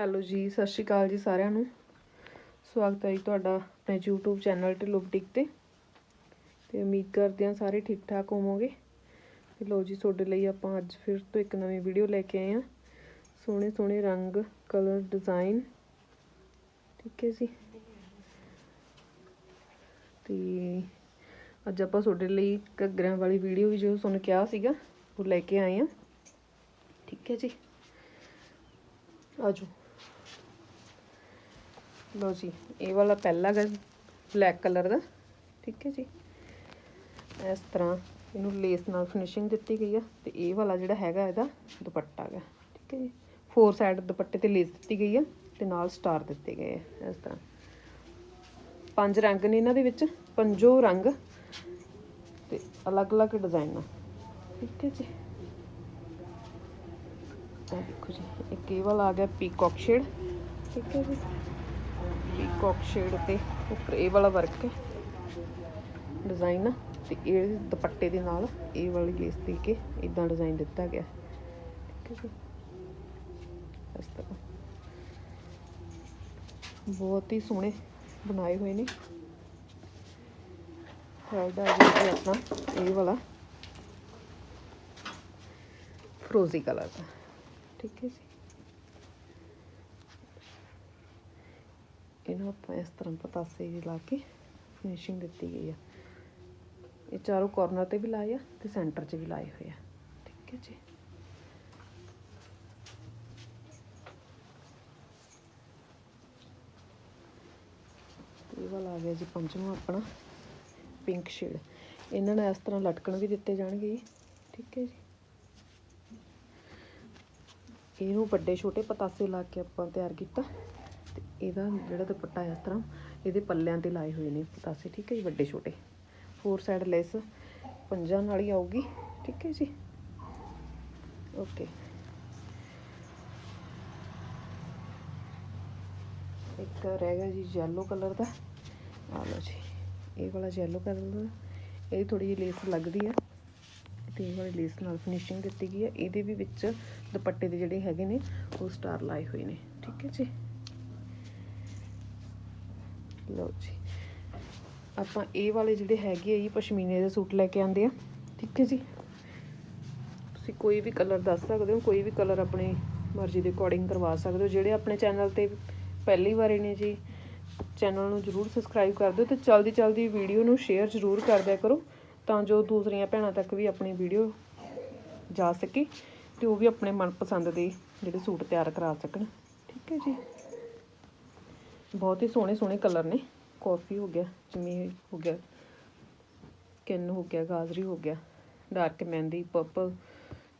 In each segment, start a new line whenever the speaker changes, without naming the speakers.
Hello ਜੀ, ਸਤਿ ਸ਼੍ਰੀ ਅਕਾਲ ਜੀ ਸਾਰਿਆਂ ਨੂੰ। ਸਵਾਗਤ ਹੈ ਜੀ ਤੁਹਾਡਾ ਆਪਣੇ YouTube ਚੈਨਲ ਢਿੱਲੋਂ ਬੁਟੀਕ ਤੇ। ਤੇ ਉਮੀਦ ਕਰਦੇ ਹਾਂ ਸਾਰੇ ਠੀਕ ਠਾਕ ਹੋਵੋਗੇ। ਤੇ ਲੋ ਜੀ, ਤੁਹਾਡੇ ਲਈ ਆਪਾਂ ਅੱਜ ਫਿਰ ਤੋਂ ਇੱਕ ਨਵੀਂ ਵੀਡੀਓ ਲੈ ਕੇ ਆਏ ਹਾਂ। ਸੋਹਣੇ ਸੋਹਣੇ ਰੰਗ ਕਲਰ ਡਿਜ਼ਾਈਨ ਠੀਕ ਹੈ ਜੀ। ਤੇ ਅੱਜ ਆਪਾਂ ਤੁਹਾਡੇ ਲਈ ਘੱਗਰਿਆਂ ਵਾਲੀ ਵੀਡੀਓ ਵੀ ਜੋ ਤੁਹਾਨੂੰ ਕਿਹਾ ਸੀਗਾ, ਉਹ ਲੈ ਕੇ ਆਏ ਹਾਂ। ਠੀਕ ਹੈ ਜੀ। ਆਜੋ। ਲੋ ਜੀ, ਇਹ ਵਾਲਾ ਪਹਿਲਾ ਗਾ ਬਲੈਕ ਕਲਰ ਦਾ, ਠੀਕ ਹੈ ਜੀ। ਇਸ ਤਰ੍ਹਾਂ ਇਹਨੂੰ ਲੇਸ ਨਾਲ ਫਿਨਿਸ਼ਿੰਗ ਦਿੱਤੀ ਗਈ ਆ, ਤੇ ਇਹ ਵਾਲਾ ਜਿਹੜਾ ਹੈਗਾ ਇਹਦਾ ਦੁਪੱਟਾ ਹੈਗਾ ਠੀਕ ਹੈ ਜੀ। ਫੋਰ ਸਾਈਡ ਦੁਪੱਟੇ ਤੇ ਲੇਸ ਦਿੱਤੀ ਗਈ ਆ, ਤੇ ਨਾਲ ਸਟਾਰ ਦਿੱਤੇ ਗਏ ਆ, ਇਸ ਤਰ੍ਹਾਂ। ਪੰਜ ਰੰਗ ਨੇ ਇਹਨਾਂ ਦੇ ਵਿੱਚ, ਪੰਜੋ ਰੰਗ ਤੇ ਅਲੱਗ-ਅਲੱਗ ਡਿਜ਼ਾਈਨ ਆ ਠੀਕ ਹੈ ਜੀ। ਆ ਦੇਖੋ ਜੀ, ਇੱਕ ਇਹ ਵਾਲਾ ਆ ਗਿਆ ਪੀਕੌਕ ਸ਼ੇਡ ਠੀਕ ਹੈ ਜੀ। ਪੀਕੌਕ ਸ਼ੇਡ ਤੇ ਉੱਪਰ ਇਹ ਵਾਲਾ ਵਰਕ ਹੈ। ਡਿਜ਼ਾਈਨ ਤੇ ਇਹ ਦੁਪੱਟੇ ਦੇ ਨਾਲ ਇਹ ਵਾਲੀ ਲੇਸ ਦੇ ਕੇ ਇਦਾਂ ਡਿਜ਼ਾਈਨ ਦਿੱਤਾ ਗਿਆ। ਠੀਕ ਹੈ ਜੀ। ਇਸ ਤਰ੍ਹਾਂ। ਬਹੁਤ ਹੀ ਸੋਹਣੇ ਬਣਾਏ ਹੋਏ ਨੇ। ਥਰਡ ਜੀ ਆਪਣਾ, ਇਹ ਵਾਲਾ। ਫਰੋਜ਼ੀ ਕਲਰ ਦਾ। ਠੀਕ ਹੈ ਜੀ। ਇਹਨੂੰ ਆਪਾਂ ਇਸ ਤਰ੍ਹਾਂ ਪਤਾਸੇ ਜਿਹੇ ਲਾ ਕੇ ਫਿਨਿਸ਼ਿੰਗ ਦਿੱਤੀ ਗਈ ਆ। ਇਹ ਚਾਰੋਂ ਕਾਰਨਰ ਤੇ ਵੀ ਲਾਏ ਆ ਤੇ ਸੈਂਟਰ 'ਚ ਵੀ ਲਾਏ ਹੋਏ ਆ। ਠੀਕ ਹੈ ਜੀ। ਇਹ ਵਾਲਾ ਆ ਗਿਆ ਜੀ ਪੰਜਵਾਂ ਆਪਣਾ ਪਿੰਕ ਸ਼ੇਡ ਇਹਨਾਂ ਨੂੰ ਇਸ ਤਰ੍ਹਾਂ ਲਟਕਣ ਵੀ ਦਿੱਤੇ ਜਾਣਗੇ ਜੀ। ਠੀਕ ਹੈ ਜੀ। ਇਹਨੂੰ ਵੱਡੇ ਛੋਟੇ ਪਤਾਸੇ ਲਾ ਕੇ ਆਪਾਂ ਤਿਆਰ ਕੀਤਾ। ਇਹਦਾ ਜਿਹੜਾ ਦੁਪੱਟਾ ਇਸ ਤਰ੍ਹਾਂ, ਇਹਦੇ ਪੱਲਿਆਂ ਤੇ ਲਾਏ ਹੋਏ ਨੇ ਪਤਾਸੇ ਠੀਕ ਹੈ ਜੀ, ਵੱਡੇ ਛੋਟੇ। ਫੋਰ ਸਾਈਡ ਲੈਸ ਪੰਜਾਂ ਨਾਲ ਹੀ ਆਊਗੀ, ਠੀਕ ਹੈ ਜੀ। ਓਕੇ ਇੱਕ ਰਹਿ ਗਿਆ ਜੀ ਯੈਲੋ ਕਲਰ ਦਾ। ਆ ਲਓ ਜੀ, ਇਹ ਵਾਲਾ ਯੈਲੋ ਕਲਰ ਦਾ। ਇਹ ਥੋੜੀ ਜਿਹੀ ਲੇਸ ਲੱਗਦੀ ਆ। ਤੇ ਇਹ ਵਾਲੀ ਲੇਸ ਨਾਲ ਫਿਨਿਸ਼ਿੰਗ ਦਿੱਤੀ ਗਈ ਹੈ ਇਹਦੇ ਵੀ ਵਿੱਚ ਦੁਪੱਟੇ ਦੇ ਜਿਹੜੇ ਹੈਗੇ ਨੇ, ਉਹ ਸਟਾਰ ਲਾਏ ਹੋਏ ਨੇ, ਠੀਕ ਹੈ ਜੀ। ਲਓ ਜੀ। ਆਪਾਂ ਇਹ ਵਾਲੇ ਜਿਹੜੇ ਹੈਗੇ ਆ ਜੀ, ਪਸ਼ਮੀਨੇ ਦੇ ਸੂਟ ਲੈ ਕੇ ਆਂਦੇ ਆ। ਠੀਕ ਹੈ ਜੀ। ਤੁਸੀਂ ਕੋਈ ਵੀ ਕਲਰ ਦੱਸ ਸਕਦੇ ਹੋ, ਕੋਈ ਵੀ ਕਲਰ ਆਪਣੀ ਮਰਜ਼ੀ ਦੇ ਅਕੋਰਡਿੰਗ ਕਰਵਾ ਸਕਦੇ ਹੋ। ਜਿਹੜੇ ਆਪਣੇ ਚੈਨਲ ਤੇ ਪਹਿਲੀ ਵਾਰੀ ਨੇ ਜੀ ਚੈਨਲ ਨੂੰ ਜਰੂਰ ਸਬਸਕ੍ਰਾਈਬ ਕਰ ਦਿਓ ਤੇ ਜਲਦੀ ਜਲਦੀ ਵੀਡੀਓ ਨੂੰ ਸ਼ੇਅਰ ਜਰੂਰ ਕਰ ਦਿਆ ਕਰੋ ਤਾਂ ਜੋ ਦੂਸਰੀਆਂ ਭੈਣਾਂ ਤੱਕ ਵੀ ਆਪਣੀ ਵੀਡੀਓ ਜਾ ਸਕੇ ਤੇ ਉਹ ਵੀ ਆਪਣੇ ਮਨਪਸੰਦ ਦੇ ਜਿਹੜੇ ਸੂਟ ਤਿਆਰ ਕਰਾ ਸਕਣ। ਠੀਕ ਹੈ ਜੀ। ਬਹੁਤ ਹੀ ਸੋਹਣੇ ਸੋਹਣੇ ਕਲਰ ਨੇ। ਕਾਫੀ ਹੋ ਗਿਆ ਜਿਵੇਂ ਹੋ ਗਿਆ, ਕਿੰਨ ਹੋ ਗਿਆ, ਗਾਜਰੀ ਹੋ ਗਿਆ, ਡਾਰਕ ਮਹਿੰਦੀ ਪਰਪਲ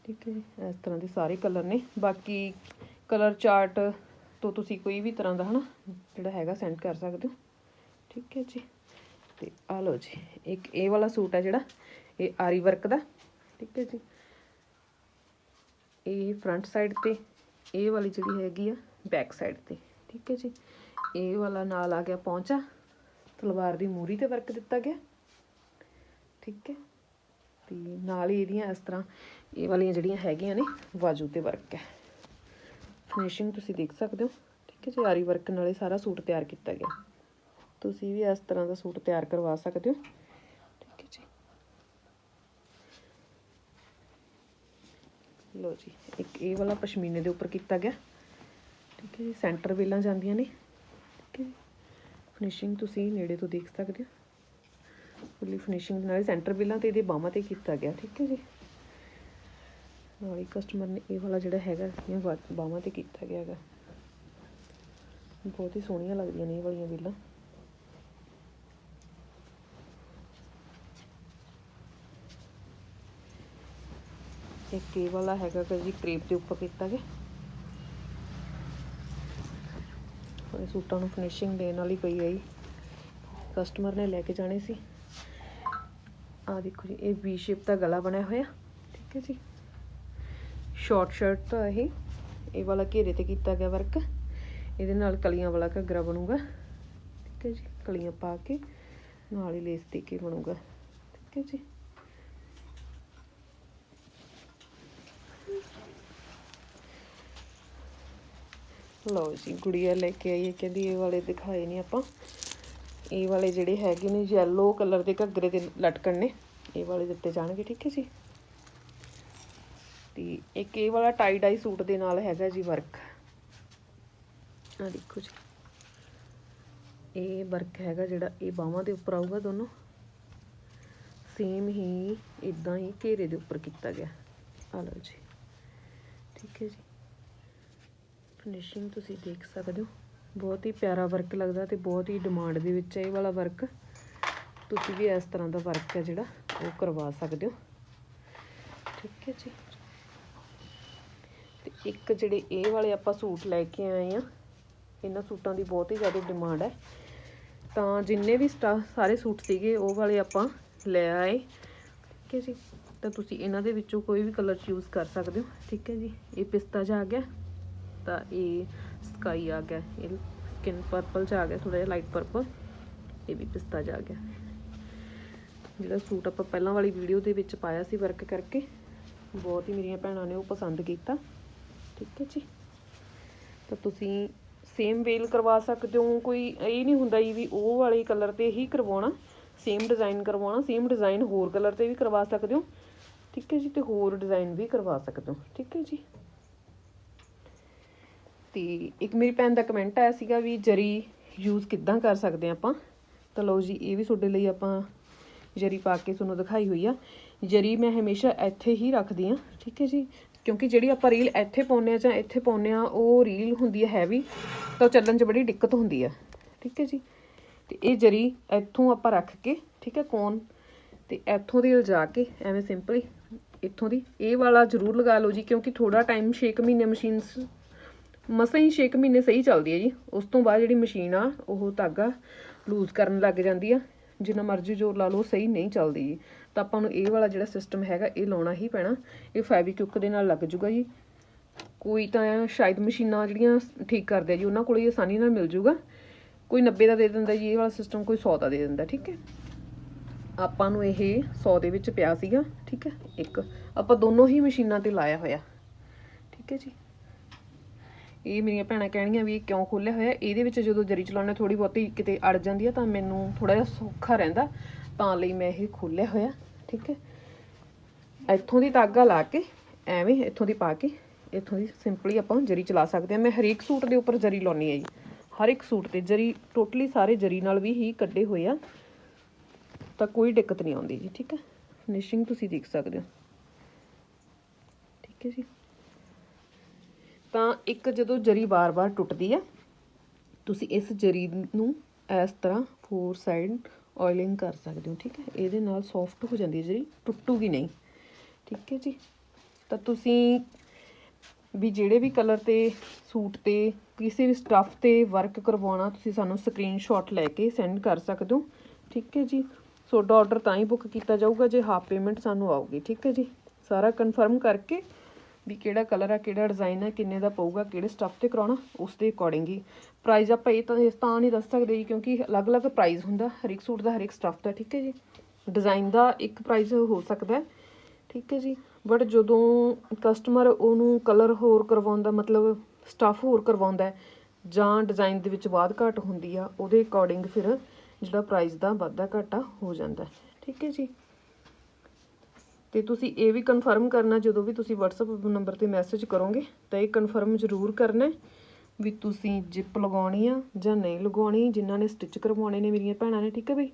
ਠੀਕ ਹੈ ਜੀ ਇਸ ਤਰ੍ਹਾਂ ਦੇ ਸਾਰੇ ਕਲਰ ਨੇ। ਬਾਕੀ ਕਲਰ ਚਾਰਟ ਤੋਂ ਤੁਸੀਂ ਕੋਈ ਵੀ ਤਰ੍ਹਾਂ ਦਾ ਹਨਾ, ਜਿਹੜਾ ਹੈਗਾ ਸੈਂਡ ਕਰ ਸਕਦੇ ਹੋ। ਠੀਕ ਹੈ ਜੀ। ਤੇ ਆ ਲਓ ਜੀ, ਇੱਕ ਇਹ ਵਾਲਾ ਸੂਟ ਹੈ ਜਿਹੜਾ, ਇਹ ਆਰੀ ਵਰਕ ਦਾ। ਠੀਕ ਹੈ ਜੀ। ਇਹ ਫਰੰਟ ਸਾਈਡ ਤੇ, ਇਹ ਵਾਲੀ ਜਿਹੜੀ ਹੈਗੀ ਆ ਬੈਕ ਸਾਈਡ ਤੇ। ਠੀਕ ਹੈ ਜੀ। ਇਹ ਵਾਲਾ ਨਾਲ ਆ ਗਿਆ ਪਹੁੰਚਾ ਤਲਵਾਰ ਦੀ ਮੂਰੀ ਤੇ ਵਰਕ ਦਿੱਤਾ ਗਿਆ। ਠੀਕ ਹੈ। ਤੇ ਨਾਲ ਹੀ ਇਹਦੀਆਂ ਇਸ ਤਰ੍ਹਾਂ ਇਹ ਵਾਲੀਆਂ ਜਿਹੜੀਆਂ ਹੈਗੀਆਂ ਨੇ ਬਾਜੂ ਤੇ ਵਰਕ ਹੈ। ਫਿਨਿਸ਼ਿੰਗ ਤੁਸੀਂ ਦੇਖ ਸਕਦੇ ਹੋ। ਠੀਕ ਹੈ ਜੀ, ਆਰੀ ਵਰਕ ਨਾਲੇ ਸਾਰਾ ਸੂਟ ਤਿਆਰ ਕੀਤਾ ਗਿਆ। ਤੁਸੀਂ ਵੀ ਇਸ ਤਰ੍ਹਾਂ ਦਾ ਸੂਟ ਤਿਆਰ ਕਰਵਾ ਸਕਦੇ ਹੋ। ਠੀਕ ਹੈ ਜੀ। ਲੋ ਜੀ, ਇੱਕ ਇਹ ਵਾਲਾ ਪਸ਼ਮੀਨੇ ਦੇ ਉੱਪਰ ਕੀਤਾ ਗਿਆ। ਠੀਕ ਹੈ ਜੀ, ਸੈਂਟਰ ਵੇਲਾਂ ਜਾਂਦੀਆਂ ਨੇ। ਠੀਕ ਹੈ ਫਿਨਿਸ਼ਿੰਗ ਤੁਸੀਂ ਨੇੜੇ ਤੋਂ ਦੇਖ ਸਕਦੇ ਹੋ। ਫੁੱਲੀ ਫਿਨਿਸ਼ਿੰਗ ਨਾਲ ਸੈਂਟਰ ਵੇਲਾਂ ਤੇ ਇਹਦੇ ਬਾਹਾਂ ਤੇ ਕੀਤਾ ਗਿਆ, ਠੀਕ ਹੈ ਜੀ। ਨਾਲ ਹੀ ਕਸਟਮਰ ਨੇ ਇਹ ਵਾਲਾ ਜਿਹੜਾ ਹੈਗਾ, ਇਹ ਬਾਹਾਂ ਤੇ ਕੀਤਾ ਗਿਆ ਹੈਗਾ। ਬਹੁਤ ਹੀ ਸੋਹਣੀਆਂ ਲੱਗਦੀਆਂ ਨੇ ਇਹ ਵਾਲੀਆਂ ਵੇਲਾਂ ਇੱਕ ਇਹ ਵਾਲਾ ਹੈਗਾ ਕਿ ਜੀ, ਕ੍ਰੇਪ ਦੇ ਉੱਪਰ ਕੀਤਾ ਗਿਆ। ਇਹ ਸੂਟਾਂ ਨੂੰ ਫਿਨਿਸ਼ਿੰਗ ਦੇਣ ਵਾਲੀ ਪਈ ਆਈ ਕਸਟਮਰ ਨੇ ਲੈ ਕੇ ਜਾਣੇ ਸੀ। ਆ ਦੇਖੋ ਜੀ, ਇਹ ਵੀ ਸ਼ੇਪ ਦਾ ਗਲਾ ਬਣਿਆ ਹੋਇਆ। ਠੀਕ ਹੈ ਜੀ। ਸ਼ਾਰਟ ਸ਼ਰਟ ਤਾਂ ਇਹ ਇਹ ਵਾਲਾ ਘੇਰੇ ਤੇ ਕੀਤਾ ਗਿਆ ਵਰਕ ਇਹਦੇ ਨਾਲ ਕਲੀਆਂ ਵਾਲਾ ਘੱਗਰਾ ਬਣੂਗਾ। ਠੀਕ ਹੈ ਜੀ। ਕਲੀਆਂ ਪਾ ਕੇ ਨਾਲ ਹੀ ਲੇਸ ਦੇ ਕੇ ਬਣੂਗਾ। ਠੀਕ ਹੈ ਜੀ। ਲਓ ਜੀ, ਗੁੜੀਆ ਲੈ ਕੇ ਆਈ ਹੈ, ਕਹਿੰਦੀ ਇਹ ਵਾਲੇ ਦਿਖਾਏ ਨਹੀਂ ਆਪਾਂ। ਇਹ ਵਾਲੇ ਜਿਹੜੇ ਹੈਗੇ ਨੇ ਯੈਲੋ ਕਲਰ ਦੇ ਘੱਗਰੇ ਦੇ ਲਟਕਣ ਨੇ, ਇਹ ਵਾਲੇ ਦਿੱਤੇ ਜਾਣਗੇ, ਠੀਕ ਹੈ ਜੀ? ਤੇ ਇੱਕ ਇਹ ਵਾਲਾ ਟਾਈ ਡਾਈ ਸੂਟ ਦੇ ਨਾਲ ਹੈਗਾ ਜੀ ਵਰਕ ਆ ਦੇਖੋ ਜੀ। ਇਹ ਵਰਕ ਹੈਗਾ ਜਿਹੜਾ, ਇਹ ਬਾਹਾਂ ਦੇ ਉੱਪਰ ਆਊਗਾ ਦੋਨੋਂ। ਸੇਮ ਹੀ ਇਦਾਂ ਹੀ ਘੇਰੇ ਦੇ ਉੱਪਰ ਕੀਤਾ ਗਿਆ। ਆ ਲਓ ਜੀ। ਠੀਕ ਹੈ ਜੀ। ਫਿਨਿਸ਼ਿੰਗ ਤੁਸੀਂ ਦੇਖ ਸਕਦੇ ਹੋ। ਬਹੁਤ ਹੀ ਪਿਆਰਾ ਵਰਕ ਲੱਗਦਾ ਤੇ ਬਹੁਤ ਹੀ ਡਿਮਾਂਡ ਦੇ ਵਿੱਚ ਹੈ ਇਹ ਵਾਲਾ ਵਰਕ ਤੁਸੀਂ ਵੀ ਇਸ ਤਰ੍ਹਾਂ ਦਾ ਵਰਕ ਹੈ ਜਿਹੜਾ, ਉਹ ਕਰਵਾ ਸਕਦੇ ਹੋ। ਠੀਕ ਹੈ ਜੀ। ਤੇ ਇੱਕ ਜਿਹੜੇ ਇਹ ਵਾਲੇ ਆਪਾਂ ਸੂਟ ਲੈ ਕੇ ਆਏ ਆ ਇਹਨਾਂ ਸੂਟਾਂ ਦੀ ਬਹੁਤ ਹੀ ਜ਼ਿਆਦਾ ਡਿਮਾਂਡ ਹੈ। ਤਾਂ ਜਿੰਨੇ ਵੀ ਸਟਾ, ਸਾਰੇ ਸੂਟ ਸੀਗੇ, ਉਹ ਵਾਲੇ ਆਪਾਂ ਲੈ ਆਏ। ਠੀਕ ਹੈ ਜੀ। ਤਾਂ ਤੁਸੀਂ ਇਹਨਾਂ ਦੇ ਵਿੱਚੋਂ ਕੋਈ ਵੀ ਕਲਰ ਚੂਜ਼ ਕਰ ਸਕਦੇ ਹੋ। ਠੀਕ ਹੈ ਜੀ। ਇਹ ਪਿਸਤਾ ਜਾ ਗਿਆ। ਤਾਂ ਇਹ ਸਕਾਈ ਆ ਗਿਆ, ਇਹ ਸਕਿਨ ਪਰਪਲ ਚ ਆ ਗਿਆ ਥੋੜਾ ਜਿਹਾ ਲਾਈਟ ਪਰਪਲ ਇਹ ਵੀ ਪਿਸਤਾ ਜਾ ਆ ਗਿਆ। ਜਿਹੜਾ ਸੂਟ ਆਪਾਂ ਪਹਿਲਾਂ ਵਾਲੀ ਵੀਡੀਓ ਦੇ ਵਿੱਚ ਪਾਇਆ ਸੀ ਵਰਕ ਕਰਕੇ, ਬਹੁਤ ਹੀ ਮੇਰੀਆਂ ਭੈਣਾਂ ਨੇ ਉਹ ਪਸੰਦ ਕੀਤਾ। ਠੀਕ ਹੈ ਜੀ? ਤਾਂ ਤੁਸੀਂ ਸੇਮ ਵੇਲ ਕਰਵਾ ਸਕਦੇ ਹੋ, ਕੋਈ ਇਹ ਨਹੀਂ ਹੁੰਦਾ ਜੀ ਵੀ ਉਹ ਵਾਲੇ ਕਲਰ ਤੇ ਹੀ ਕਰਵਾਉਣਾ ਸੇਮ ਡਿਜ਼ਾਈਨ ਕਰਵਾਉਣਾ ਸੇਮ ਡਿਜ਼ਾਈਨ ਹੋਰ ਕਲਰ ਤੇ ਵੀ ਕਰਵਾ ਸਕਦੇ ਹੋ। ਠੀਕ ਹੈ ਜੀ? ਤੇ ਹੋਰ ਡਿਜ਼ਾਈਨ ਵੀ ਕਰਵਾ ਸਕਦੇ ਹੋ। ਠੀਕ ਹੈ ਜੀ? ਤੇ ਇੱਕ ਮੇਰੀ ਭੈਣ ਦਾ ਕਮੈਂਟ ਆਇਆ ਸੀਗਾ ਵੀ ਜਰੀ ਯੂਜ਼ ਕਿੱਦਾਂ ਕਰ ਸਕਦੇ ਹਾਂ ਆਪਾਂ। ਤਾਂ ਲਓ ਜੀ, ਇਹ ਵੀ ਤੁਹਾਡੇ ਲਈ ਆਪਾਂ ਜਰੀ ਪਾ ਕੇ ਤੁਹਾਨੂੰ ਦਿਖਾਈ ਹੋਈ ਆ। ਜਰੀ ਮੈਂ ਹਮੇਸ਼ਾ ਇੱਥੇ ਹੀ ਰੱਖਦੀ ਆ ਠੀਕ ਹੈ ਜੀ? ਕਿਉਂਕਿ ਜਿਹੜੀ ਆਪਾਂ ਰੀਲ ਇੱਥੇ ਪਾਉਂਦੇ ਆ ਜਾਂ ਇੱਥੇ ਪਾਉਂਦੇ ਆ ਉਹ ਰੀਲ ਹੁੰਦੀ ਹੈ ਹੈਵੀ ਤਾਂ ਉਹ ਚੱਲਣ 'ਚ ਬੜੀ ਦਿੱਕਤ ਹੁੰਦੀ ਆ ਠੀਕ ਹੈ ਜੀ? ਤੇ ਇਹ ਜਰੀ ਇੱਥੋਂ ਆਪਾਂ ਰੱਖ ਕੇ, ਠੀਕ ਹੈ ਕੋਨ ਤੇ ਇੱਥੋਂ ਦੀ ਲਿਜਾ ਕੇ, ਐਵੇਂ ਸਿੰਪਲੀ ਇੱਥੋਂ ਦੀ। ਇਹ ਵਾਲਾ ਜ਼ਰੂਰ ਲਗਾ ਲਓ ਜੀ, ਕਿਉਂਕਿ ਥੋੜਾ ਟਾਈਮ 6 ਮਹੀਨੇ ਮਸ਼ੀਨਸ ਮਸਾਂ ਹੀ 6 ਮਹੀਨੇ ਸਹੀ ਚੱਲਦੀ ਹੈ ਜੀ। ਉਸ ਤੋਂ ਬਾਅਦ ਜਿਹੜੀ ਮਸ਼ੀਨ ਆ, ਉਹ ਧਾਗਾ ਲੂਜ਼ ਕਰਨ ਲੱਗ ਜਾਂਦੀ ਆ। ਜਿੰਨਾ ਮਰਜ਼ੀ ਜ਼ੋਰ ਲਾ ਲਓ, ਸਹੀ ਨਹੀਂ ਚੱਲਦੀ ਜੀ। ਤਾਂ ਆਪਾਂ ਨੂੰ ਇਹ ਵਾਲਾ ਜਿਹੜਾ ਸਿਸਟਮ ਹੈਗਾ, ਇਹ ਲਾਉਣਾ ਹੀ ਪੈਣਾ। ਇਹ ਫੈਬਿਕਿਕ ਦੇ ਨਾਲ ਲੱਗ ਜੂਗਾ ਜੀ। ਕੋਈ ਤਾਂ ਸ਼ਾਇਦ ਮਸ਼ੀਨਾਂ ਜਿਹੜੀਆਂ ਠੀਕ ਕਰਦੇ ਆ ਜੀ, ਉਹਨਾਂ ਕੋਲ ਹੀ ਆਸਾਨੀ ਨਾਲ ਮਿਲ ਜੂਗਾ। ਕੋਈ 90 ਦਾ ਦੇ ਦਿੰਦਾ ਜੀ, ਇਹ ਵਾਲਾ ਸਿਸਟਮ ਕੋਈ 100 ਦਾ ਦੇ ਦਿੰਦਾ, ਠੀਕ ਹੈ। ਆਪਾਂ ਨੂੰ ਇਹ 100 ਦੇ ਵਿੱਚ ਪਿਆ ਸੀਗਾ, ਠੀਕ ਹੈ। ਇੱਕ, ਆਪਾਂ ਦੋਨੋਂ ਹੀ ਮਸ਼ੀਨਾਂ ਤੇ ਲਾਇਆ ਹੋਇਆ, ਠੀਕ ਹੈ ਜੀ। ਇਹ ਮੇਰੀਆਂ ਭੈਣਾਂ ਕਹਿਣੀਆਂ ਵੀ ਇਹ ਕਿਉਂ ਖੋਲਿਆ ਹੋਇਆ? ਇਹਦੇ ਵਿੱਚ ਜਦੋਂ ਜਰੀ ਚਲਾਉਣਾ ਥੋੜੀ ਬਹੁਤੀ ਕਿਤੇ ਅੜ ਜਾਂਦੀ ਆ ਤਾਂ ਮੈਨੂੰ ਥੋੜਾ ਜਿਹਾ ਸੌਖਾ ਰਹਿੰਦਾ, ਤਾਂ ਲਈ ਮੈਂ ਇਹ ਖੋਲਿਆ ਹੋਇਆ, ਠੀਕ ਹੈ? ਇੱਥੋਂ ਦੀ ਤਾਗਾ ਲਾ ਕੇ, ਐਵੇਂ ਇੱਥੋਂ ਦੀ ਪਾ ਕੇ, ਇੱਥੋਂ ਦੀ ਸਿੰਪਲੀ ਆਪਾਂ ਜਰੀ ਚਲਾ ਸਕਦੇ ਹਾਂ। ਮੈਂ ਹਰੇਕ ਸੂਟ ਦੇ ਉੱਪਰ ਜਰੀ ਲਾਉਣੀ ਹੈ ਜੀ। ਹਰ ਇੱਕ ਸੂਟ ਤੇ ਜਰੀ, ਟੋਟਲੀ ਸਾਰੇ ਜਰੀ ਨਾਲ ਵੀ ਹੀ ਕੱਢੇ ਹੋਏ ਆ, ਤਾਂ ਕੋਈ ਦਿੱਕਤ ਨਹੀਂ ਆਉਂਦੀ ਜੀ, ਠੀਕ ਹੈ? ਫਿਨਿਸ਼ਿੰਗ ਤੁਸੀਂ ਦੇਖ ਸਕਦੇ ਹੋ। ਠੀਕ ਹੈ ਜੀ? ਤਾਂ ਇੱਕ ਜਦੋਂ ਜਰੀ ਬਾਰ-ਬਾਰ ਟੁੱਟਦੀ ਹੈ ਤੁਸੀਂ ਇਸ ਜਰੀ ਨੂੰ ਇਸ ਤਰ੍ਹਾਂ ਫੋਰ ਸਾਈਡ ਆਇਲਿੰਗ ਕਰ ਸਕਦੇ ਹੋ, ਠੀਕ ਹੈ? ਇਹਦੇ ਨਾਲ ਸੌਫਟ ਹੋ ਜਾਂਦੀ ਹੈ ਜਰੀ, ਟੁੱਟੂਗੀ ਨਹੀਂ, ਠੀਕ ਹੈ ਜੀ? ਤਾਂ ਤੁਸੀਂ ਵੀ ਜਿਹੜੇ ਵੀ ਕਲਰ ਤੇ, ਸੂਟ ਤੇ, ਕਿਸੇ ਵੀ ਸਟੱਫ ਤੇ ਵਰਕ ਕਰਵਾਉਣਾ, ਤੁਸੀਂ ਸਾਨੂੰ ਸਕਰੀਨਸ਼ਾਟ ਲੈ ਕੇ ਸੈਂਡ ਕਰ ਸਕਦੇ ਹੋ, ਠੀਕ ਹੈ ਜੀ? ਤੁਹਾਡਾ ਆਰਡਰ ਤਾਂ ਹੀ ਬੁੱਕ ਕੀਤਾ ਜਾਊਗਾ ਜੇ ਹਾਫ ਪੇਮੈਂਟ ਸਾਨੂੰ ਆਊਗੀ, ਠੀਕ ਹੈ ਜੀ? ਸਾਰਾ ਕਨਫਰਮ ਕਰਕੇ ਵੀ ਕਿਹੜਾ ਕਲਰ ਆ, ਕਿਹੜਾ ਡਿਜ਼ਾਈਨ ਹੈ ਕਿੰਨੇ ਦਾ ਪਊਗਾ, ਕਿਹੜੇ ਸਟੱਫ ਤੇ ਕਰਾਉਣਾ ਉਸ ਦੇ ਅਕੋਰਡਿੰਗ ਹੀ। ਪ੍ਰਾਈਸ ਆਪਾਂ ਇਹ ਤਾਂ ਇਸ ਤਾਂ ਨਹੀਂ ਦੱਸ ਸਕਦੇ ਜੀ, ਕਿਉਂਕਿ ਅਲੱਗ-ਅਲੱਗ ਪ੍ਰਾਈਸ ਹੁੰਦਾ ਹਰ ਇੱਕ ਸੂਟ ਦਾ ਹਰ ਇੱਕ ਸਟੱਫ ਦਾ, ਠੀਕ ਹੈ ਜੀ? ਡਿਜ਼ਾਈਨ ਦਾ ਇੱਕ ਪ੍ਰਾਈਸ ਹੋ ਸਕਦਾ ਠੀਕ ਹੈ ਜੀ? ਬਟ ਜਦੋਂ ਕਸਟਮਰ ਉਹਨੂੰ ਕਲਰ ਹੋਰ ਕਰਵਾਉਂਦਾ, ਮਤਲਬ ਸਟੱਫ ਹੋਰ ਕਰਵਾਉਂਦਾ ਜਾਂ ਡਿਜ਼ਾਈਨ ਦੇ ਵਿੱਚ ਬਾਅਦ ਘਾਟ ਹੁੰਦੀ ਆ, ਉਹਦੇ ਅਕੋਰਡਿੰਗ ਫਿਰ ਜਿਹੜਾ ਪ੍ਰਾਈਸ ਦਾ ਵਾਧਾ ਘਾਟਾ ਹੋ ਜਾਂਦਾ ਠੀਕ ਹੈ ਜੀ? ਤੇ ਤੁਸੀਂ ਇਹ ਵੀ ਕਨਫਰਮ ਕਰਨਾ ਜਦੋਂ ਵੀ ਤੁਸੀਂ WhatsApp ਨੰਬਰ ਤੇ ਮੈਸੇਜ ਕਰੋਗੇ, ਤਾਂ ਇਹ ਕਨਫਰਮ ਜ਼ਰੂਰ ਕਰਨਾ ਵੀ ਤੁਸੀਂ ਜਿਪ ਲਗਾਉਣੀ ਆ ਜਾਂ ਨਹੀਂ ਲਗਾਉਣੀ, ਜਿਨ੍ਹਾਂ ਨੇ ਸਟਿਚ ਕਰਵਾਉਣੇ ਨੇ ਮੇਰੀਆਂ ਭੈਣਾਂ ਨੇ, ਠੀਕ ਹੈ ਬਈ?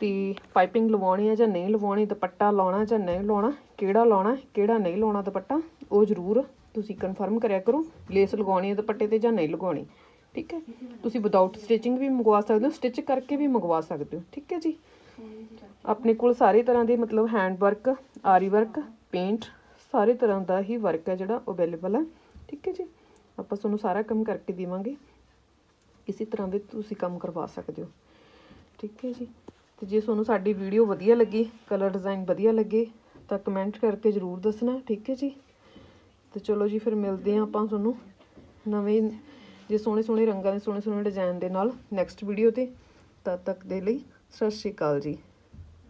ਤੇ ਪਾਈਪਿੰਗ ਲਵਾਉਣੀ ਆ ਜਾਂ ਨਹੀਂ ਲਵਾਉਣੀ, ਦੁਪੱਟਾ ਲਾਉਣਾ ਜਾਂ ਨਹੀਂ ਲਾਉਣਾ, ਕਿਹੜਾ ਲਾਉਣਾ, ਕਿਹੜਾ ਨਹੀਂ ਲਾਉਣਾ ਦੁਪੱਟਾ, ਉਹ ਜ਼ਰੂਰ ਤੁਸੀਂ ਕਨਫਰਮ ਕਰਿਆ ਕਰੋ ਲੇਸ ਲਗਾਉਣੀ ਹੈ ਦੁਪੱਟੇ ਤੇ ਜਾਂ ਨਹੀਂ ਲਗਾਉਣੀ, ਠੀਕ ਹੈ? ਤੁਸੀਂ ਵਿਦਆਊਟ ਸਟਿਚਿੰਗ ਵੀ ਮੰਗਵਾ ਸਕਦੇ ਹੋ ਸਟਿਚ ਕਰਕੇ ਵੀ ਮੰਗਵਾ ਸਕਦੇ ਹੋ, ਠੀਕ ਹੈ ਜੀ? ਆਪਣੇ ਕੋਲ ਸਾਰੇ ਤਰ੍ਹਾਂ ਦੇ ਮਤਲਬ hand work aari work paint ਸਾਰੇ ਤਰ੍ਹਾਂ ਦਾ ਹੀ ਵਰਕ ਹੈ ਜਿਹੜਾ ਅਵੇਲੇਬਲ ਹੈ। ਠੀਕ ਹੈ ਜੀ? ਆਪਾਂ ਤੁਹਾਨੂੰ ਸਾਰਾ ਕੰਮ ਕਰਕੇ ਦੇਵਾਂਗੇ। ਕਿਸੇ ਤਰ੍ਹਾਂ ਦੇ ਤੁਸੀਂ ਕੰਮ ਕਰਵਾ ਸਕਦੇ ਹੋ। ਠੀਕ ਹੈ ਜੀ? ਤੇ ਜੇ ਤੁਹਾਨੂੰ ਸਾਡੀ ਵੀਡੀਓ ਵਧੀਆ ਲੱਗੀ ਕਲਰ ਡਿਜ਼ਾਈਨ ਵਧੀਆ ਲੱਗੇ, ਤਾਂ ਕਮੈਂਟ ਕਰਕੇ ਜ਼ਰੂਰ ਦੱਸਣਾ। ਠੀਕ ਹੈ ਜੀ? ਤੇ ਚਲੋ ਜੀ, ਫਿਰ ਮਿਲਦੇ ਹਾਂ ਆਪਾਂ ਤੁਹਾਨੂੰ ਨਵੇਂ, ਜੇ ਸੋਹਣੇ ਸੋਹਣੇ ਰੰਗਾਂ ਦੇ ਸੋਹਣੇ ਸੋਹਣੇ ਡਿਜ਼ਾਈਨ ਦੇ ਨਾਲ ਨੈਕਸਟ ਵੀਡੀਓ ਤੇ। ਤਦ ਤੱਕ ਦੇ ਲਈ ਸਤਿ ਸ਼੍ਰੀ ਅਕਾਲ ਜੀ।